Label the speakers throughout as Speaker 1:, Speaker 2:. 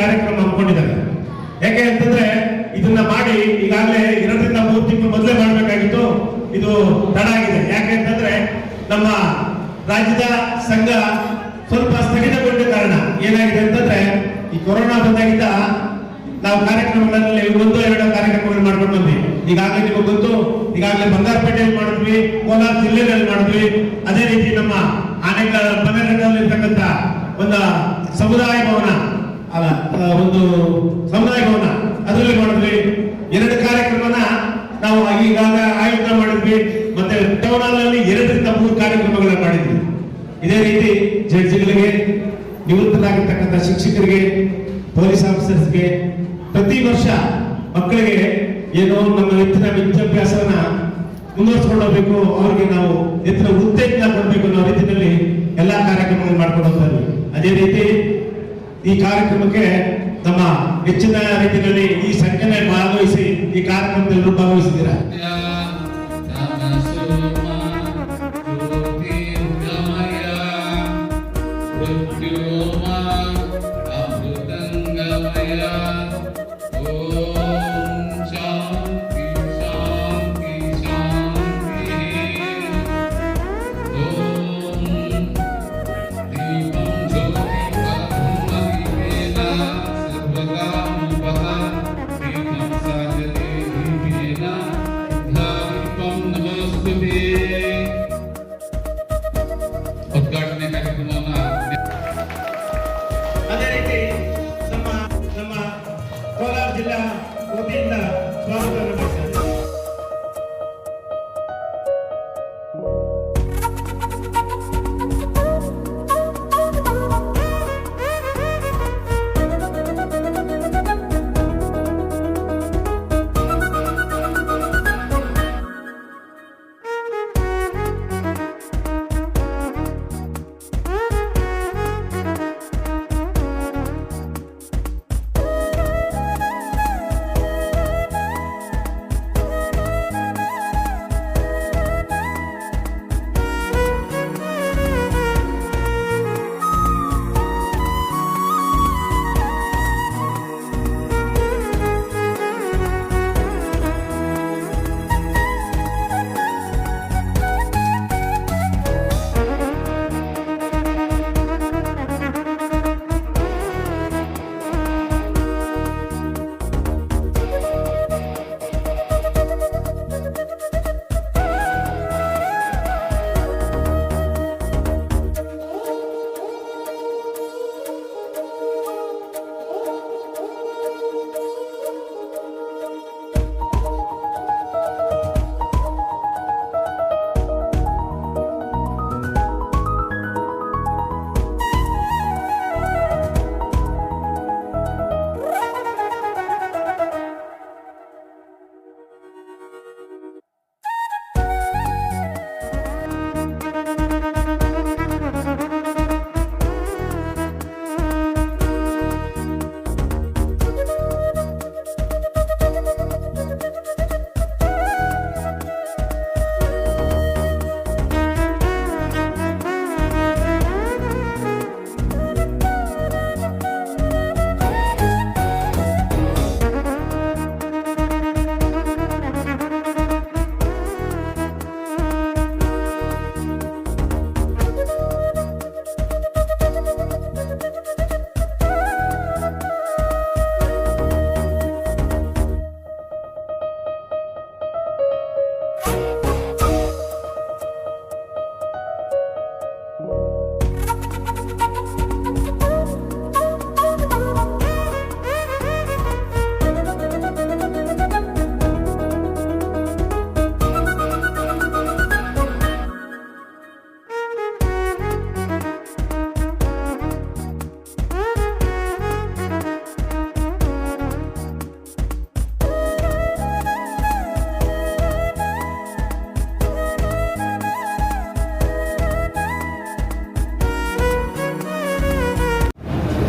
Speaker 1: ಕಾರ್ಯಕ್ರಮ ಹಮ್ಮಿಕೊಂಡಿದ್ದಾರೆ. ಯಾಕೆ ಅಂತಂದ್ರೆ ಇದನ್ನ ಮಾಡಿ ಈಗಾಗಲೇ ಎರಡರಿಂದ ಮೂರು ತಿಂಗಳು ಮೊದಲೇ ಮಾಡಬೇಕಾಗಿತ್ತು. ಇದು ತಡ ಆಗಿದೆ. ಯಾಕೆ ಅಂತಂದ್ರೆ ನಮ್ಮ ರಾಜ್ಯದ ಸಂಘ ಸ್ವಲ್ಪ ಸ್ಥಗಿತಗೊಂಡ ಕಾರಣ. ಏನಾಗಿದೆ ಅಂತಂದ್ರೆ ಈ ಕೊರೋನಾ ಬಂದಾಗಿದ್ದ ನಾವು ಕಾರ್ಯಕ್ರಮಗಳಲ್ಲಿ ಒಂದು ಎರಡು ಕಾರ್ಯಕ್ರಮಗಳು ಮಾಡ್ಕೊಂಡು ಬಂದ್ವಿ. ಈಗಾಗಲೇ ನಿಮಗೆ ಗೊತ್ತು, ಈಗಾಗಲೇ ಬಂಗಾರಪೇಟೆಯಲ್ಲಿ ಮಾಡಿದ್ವಿ, ಕೋಲಾರ ಜಿಲ್ಲೆಯಲ್ಲಿ ಮಾಡಿದ್ವಿ. ಅದೇ ರೀತಿ ನಮ್ಮ ಆನೆಗಳ ಬನಗಂಡಲ್ಲಿ ಇರ್ತಕ್ಕಂಥ ಒಂದು ಸಮುದಾಯ ಭವನ ಅಲ್ಲ ಒಂದು ಸಮುದಾಯ ಭವನ ಅದರಲ್ಲಿ ಮಾಡಿದ್ವಿ. ಎರಡು ಕಾರ್ಯಕ್ರಮನ ನಾವು ಈಗಾಗ ಆಯೋಜನೆ ಮಾಡಿದ್ವಿ. ಮತ್ತೆ ಟೌನ್ ಹಾಲ್ನಲ್ಲಿ ಎರಡರಿಂದ ಮೂರು ಕಾರ್ಯಕ್ರಮಗಳನ್ನ ಮಾಡಿದ್ವಿ. ಇದೇ ರೀತಿ ಜಡ್ಜಿಗಳಿಗೆ, ನಿವೃತ್ತರಾಗಿರ್ತಕ್ಕಂಥ ಶಿಕ್ಷಕರಿಗೆ, ಪೊಲೀಸ್
Speaker 2: ಆಫೀಸರ್ಸ್ಗೆ
Speaker 1: ಪ್ರತಿ ವರ್ಷ ಮಕ್ಕಳಿಗೆ ಏನೋ ನಮ್ಮ ಹೆಚ್ಚಿನ ವಿದ್ಯಾಭ್ಯಾಸನ ಮುಂದುವರಿಸ್ಕೊಂಡು ಅವ್ರಿಗೆ ನಾವು ಹೆಚ್ಚಿನ ಉತ್ತೇಜನ ಕೊಡಬೇಕು ಅನ್ನೋ ರೀತಿಯಲ್ಲಿ ಎಲ್ಲಾ
Speaker 2: ಕಾರ್ಯಕ್ರಮಗಳನ್ನು ಮಾಡ್ಕೊಂಡು
Speaker 1: ಹೋಗ್ತಾ ಅದೇ
Speaker 2: ರೀತಿ
Speaker 1: ಈ ಕಾರ್ಯಕ್ರಮಕ್ಕೆ ತಮ್ಮ ಹೆಚ್ಚಿನ ರೀತಿಯಲ್ಲಿ ಈ
Speaker 2: ಸಂಖ್ಯೆ
Speaker 1: ಭಾಗವಹಿಸಿ ಈ ಕಾರ್ಯಕ್ರಮದಲ್ಲಿ ಭಾಗವಹಿಸಿದ್ದೀರಾ?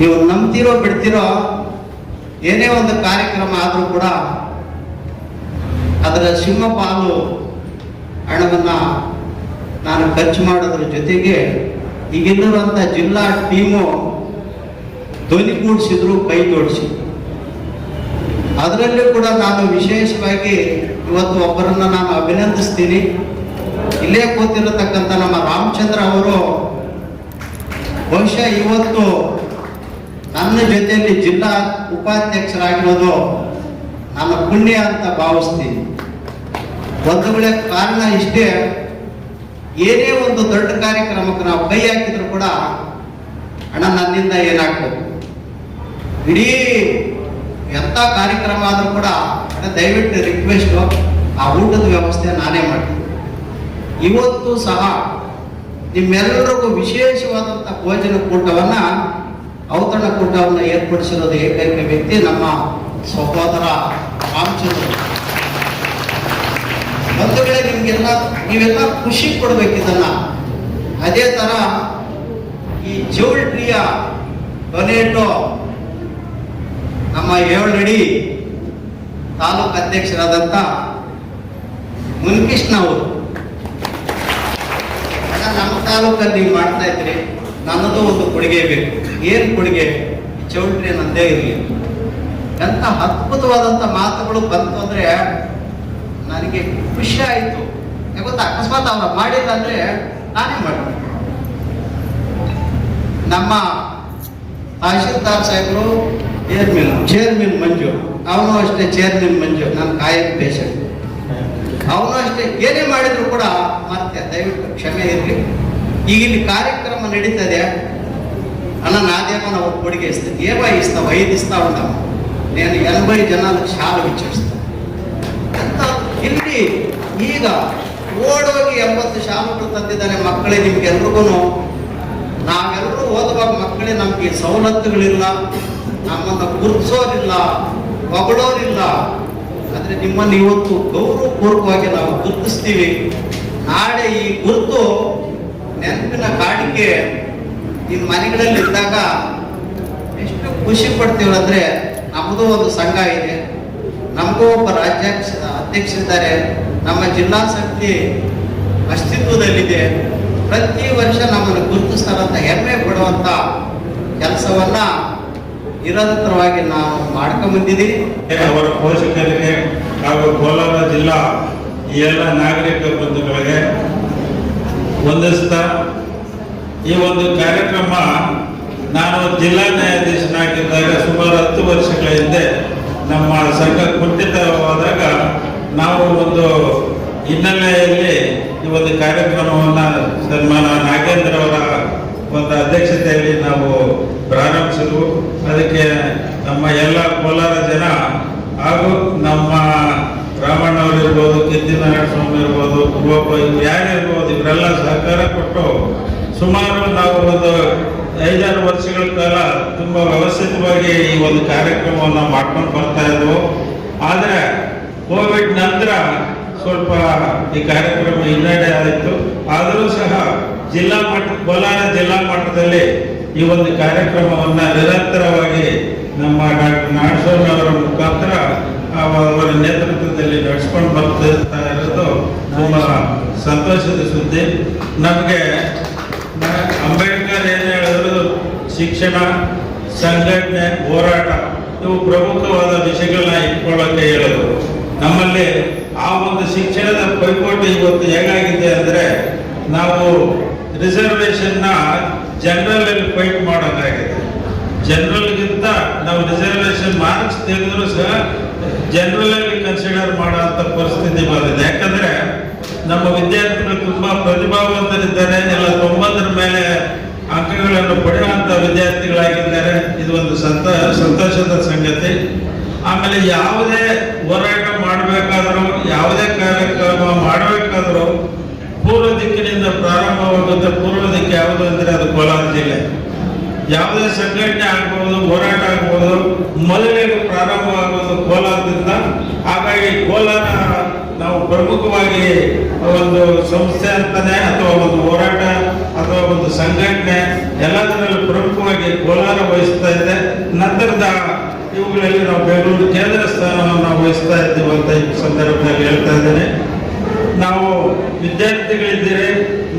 Speaker 3: ನೀವು ನಂಬ್ತಿರೋ ಬಿಡ್ತಿರೋ ಏನೇ ಒಂದು ಕಾರ್ಯಕ್ರಮ ಆದರೂ ಕೂಡ ಅದರ ಸಿಂಹಪಾಲು ಹಣವನ್ನು ನಾನು ಖರ್ಚು ಮಾಡೋದ್ರ ಜೊತೆಗೆ ಈಗಿಲ್ಲಿರುವಂಥ ಜಿಲ್ಲಾ ಟೀಮು ಧ್ವನಿಗೂಡಿಸಿದ್ರು ಕೈ ಜೋಡಿಸಿದ್ರು. ಅದರಲ್ಲೂ ಕೂಡ ನಾನು ವಿಶೇಷವಾಗಿ ಇವತ್ತು ಒಬ್ಬರನ್ನು ನಾನು ಅಭಿನಂದಿಸ್ತೀನಿ. ಇಲ್ಲೇ ಕೂತಿರತಕ್ಕಂಥ ನಮ್ಮ ರಾಮಚಂದ್ರ ಅವರು ಬಹುಶಃ ಇವತ್ತು ನನ್ನ ಜೊತೆಯಲ್ಲಿ ಜಿಲ್ಲಾ ಉಪಾಧ್ಯಕ್ಷರಾಗಿರೋದು ನನ್ನ ಪುಣ್ಯ ಅಂತ ಭಾವಿಸ್ತೀನಿ. ಒಂದು ವೇಳೆ ಕಾರಣ ಇಷ್ಟೇ, ಏನೇ ಒಂದು ದೊಡ್ಡ ಕಾರ್ಯಕ್ರಮಕ್ಕೆ ನಾವು ಕೈ ಹಾಕಿದ್ರು ಕೂಡ ಹಣ ನನ್ನಿಂದ ಏನಾಗ್ಬೋದು? ಇಡೀ ಎಂಥ ಕಾರ್ಯಕ್ರಮ ಆದರೂ ಕೂಡ ದಯವಿಟ್ಟು ರಿಕ್ವೆಸ್ಟು ಆ ಊಟದ ವ್ಯವಸ್ಥೆ ನಾನೇ ಮಾಡ್ತೀನಿ. ಇವತ್ತು ಸಹ ನಿಮ್ಮೆಲ್ಲರಿಗೂ ವಿಶೇಷವಾದಂಥ ಭೋಜನ ಕೂಟವನ್ನ ಔತಣ ಕೂಟವನ್ನು ಏರ್ಪಡಿಸಿರೋದು ಏಕೈಕ ವ್ಯಕ್ತಿ ನಮ್ಮ ಸಹೋದರ ರಾಮಚಂದ್ರ. ಒಂದು ವೇಳೆ ನಿಮ್ಗೆಲ್ಲ, ನೀವೆಲ್ಲ ಖುಷಿ ಕೊಡ್ಬೇಕು ಅದೇ ತರ ಈ ಜೌಲ್ಟ್ರಿಯ ಡೊನೇಟೋ, ನಮ್ಮ ಏಳಡಿ ತಾಲೂಕು ಅಧ್ಯಕ್ಷರಾದಂಥ ಮುನ್ಕೃಷ್ಣ ಅವರು. ನಮ್ಮ ತಾಲೂಕಲ್ಲಿ ನೀವು ಮಾಡ್ತಾ ಇದ್ರಿ ನನ್ನದು ಒಂದು ಕೊಡುಗೆ ಬೇಕು. ಏನು ಕೊಡುಗೆ? ಚೌಟ್ರಿ ಚೌಲ್ಟ್ರಿ ನಂದೇ ಇರಲಿ. ಎಂತ ಅದ್ಭುತವಾದಂಥ ಮಾತುಗಳು ಬಂತು ಅಂದ್ರೆ ನನಗೆ ಖುಷಿ ಆಯಿತು. ಗೊತ್ತಾ ಅಕಸ್ಮಾತ್ ಅವ್ರ ಮಾಡಿಲ್ಲ ಅಂದರೆ ನಾನೇ ಮಾಡ್ತೀನಿ. ನಮ್ಮ ತಹಶೀಲ್ದಾರ್ ಸಾಹೇಬರು ಚೇರ್ಮನ್ ಚೇರ್ಮನ್ ಮಂಜು. ಅವನು ಅಷ್ಟೇ ಚೇರ್ಮನ್ ಮಂಜು ನನ್ನ ಕಾಯಕ ಪೇಷಂಟ್ ಅವನು ಅಷ್ಟೇ ಏನೇ ಮಾಡಿದ್ರು ಕೂಡ ಮತ್ತೆ ದಯವಿಟ್ಟು ಕ್ಷಮೆ ಇರಲಿ. ಈಗ ಇಲ್ಲಿ ಕಾರ್ಯಕ್ರಮ ನಡೀತದೆ అన్న నాదేమన్నా ఒక పొడిగి ఇస్తాను ఏమో ఇస్తావు ఐదు ఇస్తా ఉంటాము నేను ఎనభై జనాలకు ಶಾಲು ಇಚ್ಛಿಸ್ತಾನೆ ಅಂತ ಇಲ್ಲಿ ಈಗ ಓಡೋಗಿ ಎಂಬತ್ತು ಶಾಲುಗಳು ತಂದಿದ್ದಾನೆ ಮಕ್ಕಳೇ ನಿಮ್ಗೆಲ್ರಿಗೂ ನಾವೆಲ್ಲರೂ ಓದುವಾಗ ಮಕ್ಕಳೇ ನಮಗೆ ಸವಲತ್ತುಗಳಿಲ್ಲ ನಮ್ಮನ್ನು ಗುರುತಿಸೋರಿಲ್ಲ ಹೊಗಳೋರಿಲ್ಲ ಆದರೆ ನಿಮ್ಮನ್ನು ಇವತ್ತು ಗೌರವಪೂರ್ವಕವಾಗಿ ನಾವು ಗುರುತಿಸ್ತೀವಿ ನಾಳೆ ಈ ಗುರುತು ನೆನಪಿನ ಕಾಣಿಕೆ ನಿಮ್ಮ ಮನೆಗಳಲ್ಲಿ ಇದ್ದಾಗ ಎಷ್ಟು ಖುಷಿ ಪಡ್ತೀವಿ ಅಂದ್ರೆ ನಮ್ಮದು ಒಂದು ಸಂಘ ಇದೆ. ನಮಗೂ ಒಬ್ಬ ರಾಜ್ಯಾಧ್ಯಕ್ಷ, ಅಧ್ಯಕ್ಷರಿದ್ದಾರೆ. ನಮ್ಮ ಜಿಲ್ಲಾ ಸಮಿತಿ ಅಸ್ತಿತ್ವದಲ್ಲಿದೆ. ಪ್ರತಿ ವರ್ಷ ನಮ್ಮನ್ನು ಗುರುತಿಸ್ತಾರಂತ ಹೆಮ್ಮೆ ಪಡುವಂತ ಕೆಲಸವನ್ನ ನಿರಂತರವಾಗಿ ನಾವು ಮಾಡ್ಕೊಂಬಂದಿದ್ದೀವಿ.
Speaker 4: ಅವರ ಪೋಷಕರಿಗೆ ಹಾಗೂ ಕೋಲಾರ ಜಿಲ್ಲಾ ಎಲ್ಲ ನಾಗರಿಕ ಬಂಧುಗಳಿಗೆ ವಂದಿಸ್ತಾ ಈ ಒಂದು ಕಾರ್ಯಕ್ರಮ ನಾನು ಜಿಲ್ಲಾ ನ್ಯಾಯಾಧೀಶನಾಗಿದ್ದಾಗ ಸುಮಾರು ಹತ್ತು ವರ್ಷಗಳ ಹಿಂದೆ ನಮ್ಮ ಸಂಘ ಕುಂಠಿತವಾದಾಗ ನಾವು ಒಂದು ಹಿನ್ನೆಲೆಯಲ್ಲಿ ಈ ಒಂದು ಕಾರ್ಯಕ್ರಮವನ್ನು ಸನ್ಮಾನ ನಾಗೇಂದ್ರ ಅವರ ಒಂದು ಅಧ್ಯಕ್ಷತೆಯಲ್ಲಿ ನಾವು ಪ್ರಾರಂಭಿಸಿದ್ವು. ಅದಕ್ಕೆ ನಮ್ಮ ಎಲ್ಲ ಕೋಲಾರ ಜನ ಹಾಗೂ ನಮ್ಮ ರಾಮಣ್ಣವರಿರ್ಬೋದು ಕಿತ್ತಿನಾರಾಯಣ ಸ್ವಾಮಿ ಇರ್ಬೋದು ಯಾರಿರ್ಬೋದು ಇವರೆಲ್ಲ ಸಹಕಾರ ಕೊಟ್ಟು ಸುಮಾರು ನಾವು ಒಂದು ಐದಾರು ವರ್ಷಗಳ ಕಾಲ ತುಂಬ ವ್ಯವಸ್ಥಿತವಾಗಿ ಈ ಒಂದು ಕಾರ್ಯಕ್ರಮವನ್ನು ಮಾಡ್ಕೊಂಡು ಬರ್ತಾ ಇದ್ವು. ಆದರೆ ಕೋವಿಡ್ ನಂತರ ಸ್ವಲ್ಪ ಈ ಕಾರ್ಯಕ್ರಮ ಹಿನ್ನಡೆ ಆಯಿತು. ಆದರೂ ಸಹ ಜಿಲ್ಲಾ ಮಟ್ಟ, ಕೋಲಾರ ಜಿಲ್ಲಾ ಮಟ್ಟದಲ್ಲಿ ಈ ಒಂದು ಕಾರ್ಯಕ್ರಮವನ್ನು ನಿರಂತರವಾಗಿ ನಮ್ಮ ಡಾಕ್ಟರ್ ನಾಗಸ್ವಾಮಿ ಅವರ ಮುಖಾಂತರ ಅವರ ನೇತೃತ್ವದಲ್ಲಿ ನಡೆಸ್ಕೊಂಡು ಬರ್ತಾ ಇರೋದು ತುಂಬ ಸಂತೋಷದ ಸುದ್ದಿ. ನಮಗೆ ಅಂಬೇಡ್ಕರ್ ಏನು ಹೇಳಿದ್ರು? ಶಿಕ್ಷಣ, ಸಂಘಟನೆ, ಹೋರಾಟ, ಇವು ಪ್ರಮುಖವಾದ ವಿಷಯಗಳನ್ನ ಇಟ್ಕೊಳ್ಳೋಕೆ ಹೇಳೋದು ನಮ್ಮಲ್ಲಿ ಆ ಒಂದು ಶಿಕ್ಷಣದ ಪೈಪೋಟಿ ಇವತ್ತು ಹೇಗಾಗಿದೆ ಅಂದ್ರೆ, ನಾವು ರಿಸರ್ವೇಷನ್ನ ಜನರಲ್ ಫೈಟ್ ಮಾಡೋಕ್ಕಾಗಿದೆ. ಜನರಲ್ಗಿಂತ ನಾವು ರಿಸರ್ವೇಷನ್ ಮಾರ್ಕ್ಸ್ ತೆಗೆದ್ರು ಸಹ ಜನರಲ್ ಅಲ್ಲಿ ಕನ್ಸಿಡರ್ ಮಾಡುವಂತ ಪರಿಸ್ಥಿತಿ ಬಂದಿದೆ. ಯಾಕಂದ್ರೆ, ನಮ್ಮ ವಿದ್ಯಾರ್ಥಿಗಳು ತುಂಬಾ ಪ್ರತಿಭಾವಂತರಿದ್ದಾರೆ, ಎಲ್ಲ ತೊಂಬತ್ತರ ಮೇಲೆ ಅಂಕಗಳನ್ನು ಪಡೆಯುವಂಥ ವಿದ್ಯಾರ್ಥಿಗಳಾಗಿದ್ದಾರೆ. ಇದು ಒಂದು ಸಂತ, ಸಂತೋಷದ ಸಂಗತಿ. ಆಮೇಲೆ ಯಾವುದೇ ಹೋರಾಟ ಮಾಡಬೇಕಾದ್ರೂ, ಯಾವುದೇ ಕಾರ್ಯಕ್ರಮ ಮಾಡಬೇಕಾದ್ರೂ ಪೂರ್ವ ದಿಕ್ಕಿನಿಂದ ಪ್ರಾರಂಭವಾಗುತ್ತೆ ಪೂರ್ವ ದಿಕ್ಕು ಯಾವುದು ಅಂದರೆ ಅದು ಕೋಲಾರ ಜಿಲ್ಲೆ. ಯಾವುದೇ ಸಂಘಟನೆ ಆಗ್ಬೋದು, ಹೋರಾಟ ಆಗ್ಬೋದು, ಮೊದಲಿಗೆ ಪ್ರಾರಂಭವಾಗೋದು ಕೋಲಾರದಿಂದ. ಹಾಗಾಗಿ ಕೋಲಾರ ನಾವು ಪ್ರಮುಖವಾಗಿ ಒಂದು ಸಂಸ್ಥೆ ಅಂತಾನೆ ಅಥವಾ ಒಂದು ಹೋರಾಟ ಅಥವಾ ಒಂದು ಸಂಘಟನೆ ಎಲ್ಲದರಲ್ಲೂ ಪ್ರಮುಖವಾಗಿ ಕೋಲಾರ ವಹಿಸ್ತಾ ಇದೆ ನಂತರದ ಇವುಗಳಲ್ಲಿ ನಾವು ಬೆಂಗಳೂರು ಕೇಂದ್ರ ಸ್ಥಾನವನ್ನು ನಾವು ವಹಿಸ್ತಾ ಇದ್ದೀವಿ ಅಂತ ಈ ಸಂದರ್ಭದಲ್ಲಿ ಹೇಳ್ತಾ ಇದ್ದೇನೆ. ನಾವು ವಿದ್ಯಾರ್ಥಿಗಳಿದ್ದೀರಿ.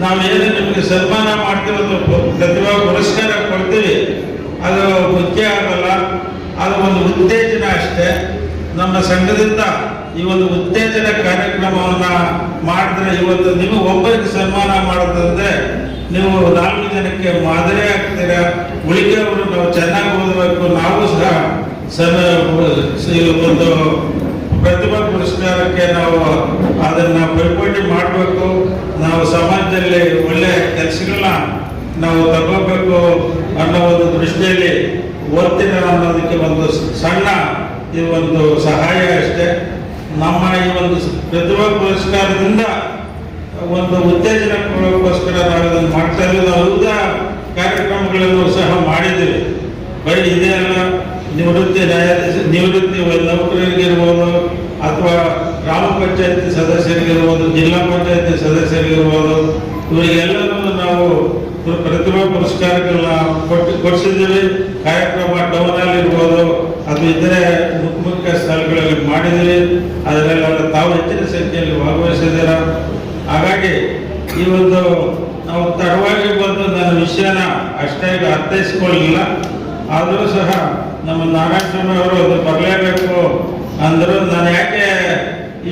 Speaker 4: ನಾವು ಏನು ನಿಮಗೆ ಸನ್ಮಾನ ಮಾಡ್ತೀವಿ ಅಥವಾ ಪ್ರತಿಭಾ ಪುರಸ್ಕಾರ ಕೊಡ್ತೀವಿ. ಅದು ಮುಖ್ಯ ಆಗಲ್ಲ. ಅದು ಒಂದು ಉತ್ತೇಜನ ಅಷ್ಟೇ. ನಮ್ಮ ಸಂಘದಿಂದ ಈ ಒಂದು ಉತ್ತೇಜನ ಕಾರ್ಯಕ್ರಮವನ್ನು ಮಾಡಿದ್ರೆ ಇವತ್ತು ನಿಮಗೆ ಒಬ್ಬರಿಗೆ ಸನ್ಮಾನ ಮಾಡೋದಂದ್ರೆ ನೀವು ನಾಲ್ಕು ಜನಕ್ಕೆ ಮಾದರಿ ಆಗ್ತೀರಾ? ಉಳಿಕೆಯವರು ನಾವು ಚೆನ್ನಾಗಿ ಓದಬೇಕು, ನಾವು ಸಹ ಒಂದು ಪ್ರತಿಭಾ ಪುರಸ್ಕಾರಕ್ಕೆ ನಾವು ಅದನ್ನ ಪೈಪೋಟಿ ಮಾಡಬೇಕು. ನಾವು ಸಮಾಜದಲ್ಲಿ ಒಳ್ಳೆ ಕೆಲಸಗಳನ್ನ ನಾವು ತಗೋಬೇಕು ಅನ್ನೋ ಒಂದು ದೃಷ್ಟಿಯಲ್ಲಿ ಓದ್ತೀರ ಅನ್ನೋದಕ್ಕೆ ಒಂದು ಸಣ್ಣ ಈ ಒಂದು ಸಹಾಯ ಅಷ್ಟೇ. ನಮ್ಮ ಈ ಒಂದು ಪ್ರತಿಭಾ ಪುರಸ್ಕಾರದಿಂದ ಒಂದು ಉತ್ತೇಜನಕ್ಕೋಸ್ಕರ ನಾವು ಇದನ್ನು ಮಾಡ್ತಾ ಇದ್ದೀವಿ ನಾವು ವಿವಿಧ ಕಾರ್ಯಕ್ರಮಗಳನ್ನು ಸಹ ಮಾಡಿದ್ದೀವಿ ಬರೀ ಇದೇ ಅಲ್ಲ, ನಿವೃತ್ತಿ ನ್ಯಾಯಾಧೀಶ ನಿವೃತ್ತಿ ನೌಕರರಿಗಿರ್ಬೋದು ಅಥವಾ ಗ್ರಾಮ ಪಂಚಾಯತಿ ಸದಸ್ಯರಿಗಿರ್ಬೋದು, ಜಿಲ್ಲಾ ಪಂಚಾಯತಿ ಸದಸ್ಯರಿಗಿರ್ಬೋದು, ಇವರಿಗೆಲ್ಲರನ್ನು ನಾವು ಪ್ರ- ಪ್ರತಿಭಾ ಪುರಸ್ಕಾರಗಳನ್ನ ಕೊಟ್ಟು, ಕೊಡಿಸಿದ್ದೀವಿ. ಕಾರ್ಯಕ್ರಮ ಟೌನಲ್ಲಿ ಇರ್ಬೋದು ಅದು ಇತರೆ ಮುಖ್ಯ ಮುಖ್ಯ ಸ್ಥಳಗಳಲ್ಲಿ ಮಾಡಿದ್ದೀವಿ. ಅವರು ತಾವು ಹೆಚ್ಚಿನ ಸಂಖ್ಯೆಯಲ್ಲಿ ಭಾಗವಹಿಸಿದ್ದೀರ. ಹಾಗಾಗಿ ಈ ಒಂದು ನಾವು ತಡವಾಗಿ ಬಂದು ನನ್ನ ವಿಷಯನ ಅಷ್ಟಾಗಿ ಅರ್ಥೈಸ್ಕೊಳ್ಳಿಲ್ಲ ಆದರೂ ಸಹ ನಮ್ಮ ನಾರಾಯಣಸ್ವಾಮಿ ಅವರು ಅದು ಬರಲೇಬೇಕು ಅಂದರು ನಾನು ಯಾಕೆ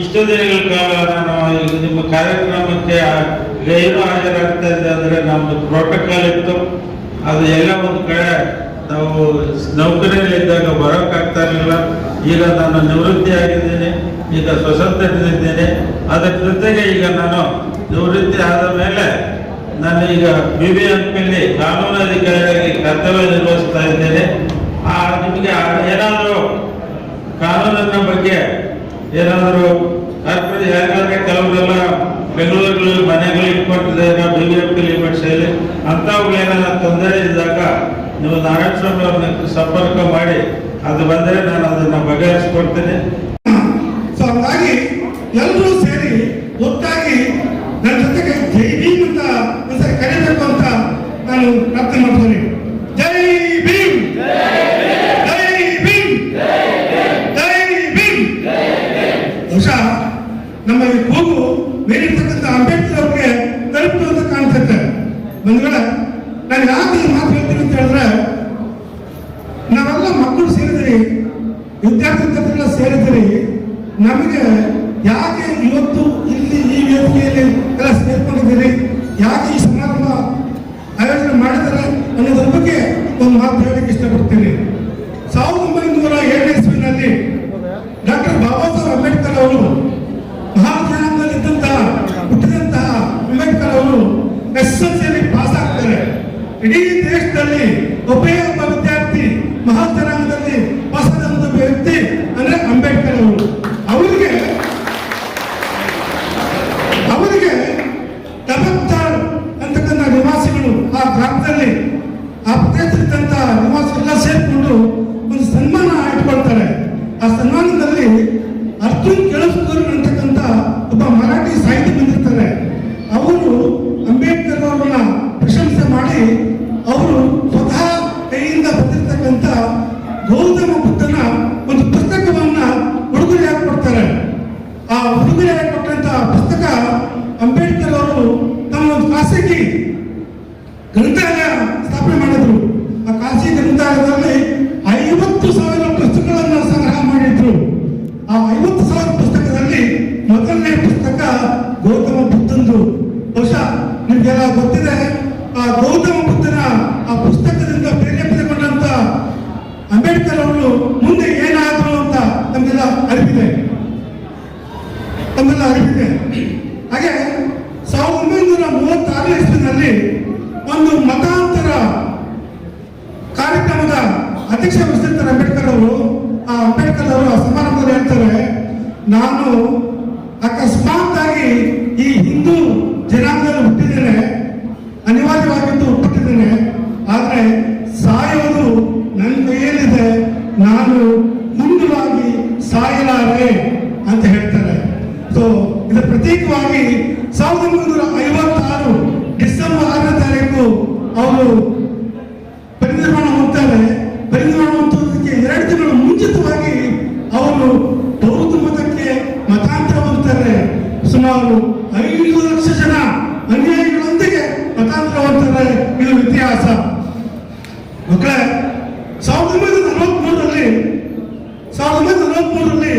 Speaker 4: ಇಷ್ಟು ದಿನಗಳ ಕಾಲ ನಾನು ನಿಮ್ಮ ಕಾರ್ಯಕ್ರಮಕ್ಕೆ ಗೈರು ಹಾಜರಾಗ್ತಾ ಇದೆ ಅಂದರೆ ನಮ್ಮದು ಪ್ರೋಟೋಕಾಲ್ ಇತ್ತು. ಅದು ಎಲ್ಲ ಒಂದು ಕಡೆ ನಾವು ನೌಕರಿಯಲ್ಲಿದ್ದಾಗ ಬರೋಕ್ಕಾಗ್ತಾ ಇರಲಿಲ್ಲ. ಈಗ ನಾನು ನಿವೃತ್ತಿ ಆಗಿದ್ದೀನಿ ಈಗ ಸ್ವತಂತ್ರನಿದ್ದೇನೆ ಅದರ ಜೊತೆಗೆ ಈಗ ನಾನು ನಿವೃತ್ತಿ ಆದ ಮೇಲೆ ನಾನು ಈಗ ಬಿ ಬಿ ಎಂ ಪಿಲಿ ಕಾನೂನು ಅಧಿಕಾರಿಯಾಗಿ ಕರ್ತವ್ಯ ನಿರ್ವಹಿಸ್ತಾ ಇದ್ದೇನೆ. ಆ, ನಿಮಗೆ ಏನಾದರೂ ಕಾನೂನಿನ ಬಗ್ಗೆ ಏನಾದರೂ ಕಾರ್ಪೊರೇಟ್ ಯಾಕಂದ್ರೆ ಕೆಲವರೆಲ್ಲ ಬೆಂಗಳೂರುಗಳು ಮನೆಗಳು ಇಟ್ಕೊಂಡಿದ್ದಾರೆ ಬಿ ಬಿ ಎಂ ಪಿ ಲಿಮಿಟ್ಸಲ್ಲಿ ತೊಂದರೆ ಇದ್ದಾಗ ನೀವು ನಾರಾಯಣ ಸ್ವಾಮಿ ಅವ್ರನ್ನ ಸಂಪರ್ಕ ಮಾಡಿ, ಅದು ಬಂದರೆ ನಾನು ಅದನ್ನು ಬಗೆಹರಿಸ್ಕೊಡ್ತೇನೆ.
Speaker 5: ಸೊ ಹಾಗಾಗಿ ಎಲ್ಲರೂ ಸೇರಿ ನಾನು ಪ್ರಾರ್ಥನೆ ಮಾಡ್ತೀನಿ ಜೈ ಭೀಮ್. ಜೈ ಭೀಮ್. ಜೈ ಭೀಮ್. ಬಹುಶಃ ನಮ್ಮ ಈ ಕೂಗು ಮೇಲಿರ್ತಕ್ಕಂಥ ಅಂಬೇಡ್ಕರ್ ಅವ್ರಿಗೆ ತಲುಪು ಅಂತ ಕಾಣ್ತೈತೆ ಒಂದ್ ವೇಳೆ ನಾನು ಯಾಕೆ ಈ ಮಾತು ಹೇಳ್ತೀನಿ ಅಂತ ಹೇಳಿದ್ರೆ, ನಾವೆಲ್ಲ ಮಕ್ಕಳು ಸೇರಿದಿರಿ ವಿದ್ಯಾರ್ಥಿಗಳೆಲ್ಲ ಸೇರಿದ್ರಿ ನಮಗೆ ಯಾಕೆ ಇವತ್ತು ಇಲ್ಲಿ ಈ ವೇದಿಕೆಯಲ್ಲಿ ಎಲ್ಲ ಸೇರ್ಕೊಂಡಿದ್ದೀರಿ, ಯಾಕೆ ಪುಸ್ತಕ ಅಂಬೇಡ್ಕರ್ ಅವರು ತಮ್ಮ ಒಂದು ಖಾಸಗಿ ಗ್ರಂಥಾಲಯ ಸ್ಥಾಪನೆ ಮಾಡಿದ್ರು. ಆ ಖಾಸಗಿ ಗ್ರಂಥಾಲಯದಲ್ಲಿ ಐವತ್ತು ಸಾವಿರ ಪುಸ್ತಕಗಳನ್ನು ಸಂಗ್ರಹ ಮಾಡಿದ್ರು. ಆ ಐವತ್ತು ಸಾವಿರ ಪುಸ್ತಕದಲ್ಲಿ ಮೊದಲನೇ ಪುಸ್ತಕ ಗೌತಮ ಬುದ್ಧಂದು. ಬಹುಶಃ ನಿಮ್ಗೆಲ್ಲ ಗೊತ್ತಿದೆ, ಆ ಗೌತಮ ಬುದ್ಧನ ಆ ಪುಸ್ತಕದಿಂದ ಪ್ರೇರೇಪಿಸಿಕೊಂಡಂತ ಅಂಬೇಡ್ಕರ್ ಅವರು ಮುಂದೆ ಏನಾದ್ರು ಅಂತ ನಮಗೆಲ್ಲ ಅರಿವಿದೆ. ನಮ್ಮೆಲ್ಲ ಅರಿವಿದೆ ಹಾಗೆ ಸಾವಿರದ ಒಂಬೈನೂರ ಮೂವತ್ತಾರನೇ ಇಸ್ವಿನಲ್ಲಿ ಒಂದು ಮತಾಂತರ ಕಾರ್ಯಕ್ರಮದ ಅಧ್ಯಕ್ಷ ವಿಸ್ತೃತ ಅಂಬೇಡ್ಕರ್ ಅವರು, ಆ ಅಂಬೇಡ್ಕರ್ ಅವರು ಸಮಾರಂಭದಲ್ಲಿ ಹೇಳ್ತಾರೆ, ನಾನು ಅಕಸ್ಮಾತ್ ಆಗಿ ಈ ಹಿಂದೂ ಜನಾಂಗದಲ್ಲಿ ಹುಟ್ಟಿದ್ದೇನೆ, ಅನಿವಾರ್ಯವಾಗಿದ್ದು ಹುಟ್ಟಿದ್ದೇನೆ, ಆದರೆ ಸಾಯೋದು ನನ್ನ ಕೈಯಲ್ಲಿದೆ, ನಾನು ಮುಂದುವಾಗಿ ಸಾಯಲಾರೆ ಅಂತ ಹೇಳ್ತಾರೆ. ಪ್ರತ್ಯೇಕವಾಗಿ ಸಾವಿರದ ಒಂಬೈನೂರ ಐವತ್ತಾರು ಡಿಸೆಂಬರ್ ಆರನೇ ತಾರೀಕು ಅವರು ಪರಿನಿರ್ಮಾಣ ಹೊಂದ್ತಾರೆ ಪರಿನಿರ್ಮಾಣ ಹೊಂದೋದಕ್ಕೆ ಎರಡು ತಿಂಗಳು ಮುಂಚಿತವಾಗಿ ಅವರು ಬೌದ್ಧ ಮತಕ್ಕೆ ಮತಾಂತರ ಹೋಗ್ತಾರೆ ಸುಮಾರು ಐದು ಲಕ್ಷ ಜನ ಅನ್ಯಾಯಗಳೊಂದಿಗೆ ಮತಾಂತರ ಹೋಗ್ತಾರೆ ಇದು ಇತಿಹಾಸ. ಮಕ್ಕಳೇ, ಸಾವಿರದ ಒಂಬೈನೂರ ನಲವತ್ಮೂರರಲ್ಲಿ, ಸಾವಿರದ ಒಂಬೈನೂರ ನಲವತ್ಮೂರರಲ್ಲಿ